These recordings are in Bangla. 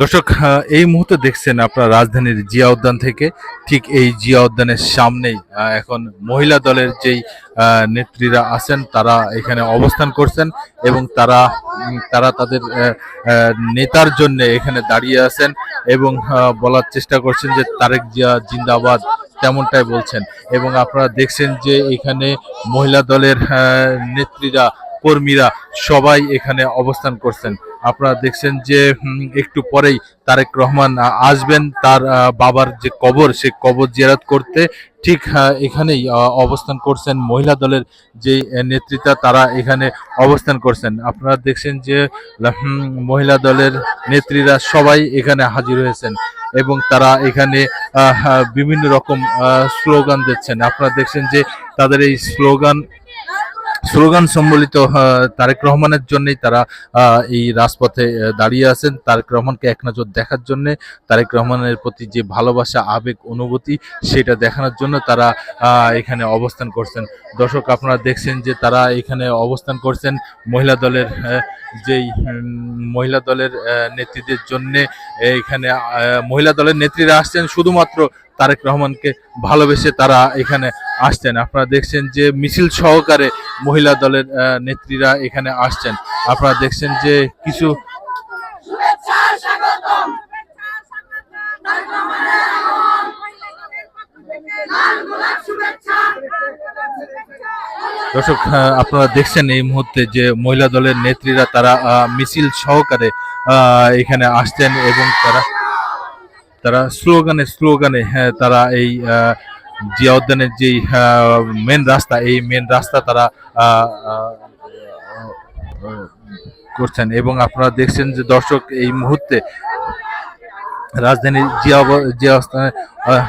দর্শক এই মুহূর্তে দেখছেন আপনার রাজধানীর জিয়া উদ্যান থেকে ঠিক এই জিয়া উদ্যানের সামনেই এখন মহিলা দলের যেই নেত্রীরা আছেন, তারা এখানে অবস্থান করছেন এবং তারা তারা তাদের নেতার জন্য এখানে দাঁড়িয়ে আছেন এবং বলার চেষ্টা করছেন যে তারেক জিয়া জিন্দাবাদ তেমনটাই বলছেন। এবং আপনারা দেখছেন যে এখানে মহিলা দলের নেত্রীরা, কর্মীরা সবাই এখানে অবস্থান করছেন। আপনারা দেখছেন যে একটু পরেই তারেক রহমান আসবেন। তার বাবার যে কবর, সে কবর জিয়ারত করতে ঠিক এখানেই অবস্থান করছেন মহিলা দলের যে নেতৃত্বা, তারা এখানে অবস্থান করছেন। আপনারা দেখছেন যে মহিলা দলের নেত্রীরা সবাই এখানে হাজির হয়েছেন এবং তারা এখানে বিভিন্ন রকম স্লোগান দিচ্ছেন। আপনারা দেখছেন যে, তাদের এই স্লোগান স্লোগান সম্বলিত তারেক রহমানের জন্যই তারা এই রাজপথে দাঁড়িয়ে আছেন। তারেক রহমানকে এক নজর দেখার জন্যে, তারেক রহমানের প্রতি যে ভালোবাসা, আবেগ, অনুভূতি, সেটা দেখানোর জন্য তারা এখানে অবস্থান করছেন। দর্শক, আপনারা দেখছেন যে তারা এখানে অবস্থান করছেন মহিলা দলের যেই মহিলা দলের নেত্রীদের জন্য এখানে মহিলা দলের নেত্রীরা আসছেন, শুধুমাত্র তারেক রহমানকে ভালোবেসে তারা এখানে আসছেন। আপনারা দেখছেন যে মিছিল সহকারে মহিলা দলের নেত্রীরা এখানে আসছেন। আপনারা দেখছেন যে কিছু দর্শক আপনারা দেখছেন এই মুহূর্তে যে মহিলা দলের নেত্রীরা তারা মিছিল সহকারে এখানে আসছেন এবং তারা তারা স্লোগানে স্লোগানে হ্যাঁ তারা এই জিয়া উদ্যানের যেই মেন রাস্তা এই মেন রাস্তা তারা করছেন। এবং আপনারা দেখছেন যে দর্শক এই মুহূর্তে রাজধানীর জিয়া জিয়া আহ,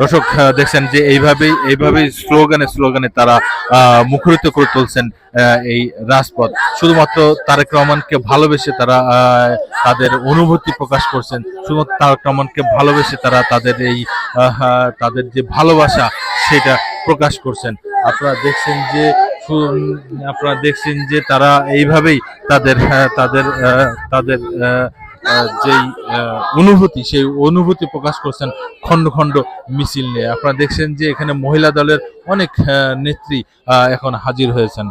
দর্শক দেখছেন যে এইভাবেই এইভাবেই স্লোগানে স্লোগানে তারা মুখরিত করে তুলছেন এই রাজপথ। শুধুমাত্র তারেক রহমানকে ভালোবেসে তারা তাদের অনুভূতি প্রকাশ করছেন। শুধুমাত্র তারেক রহমানকে ভালোবেসে তারা তাদের এই তাদের যে ভালোবাসা, সেটা প্রকাশ করছেন। আপনারা দেখছেন যে আপনারা দেখছেন যে তারা এইভাবেই তাদের তাদের তাদের যেই অনুভূতি, সেই অনুভূতি প্রকাশ করছেন খণ্ড খণ্ড মিছিল নিয়ে। আপনারা দেখছেন যে এখানে মহিলা দলের অনেক নেত্রী এখন হাজির হয়েছেন।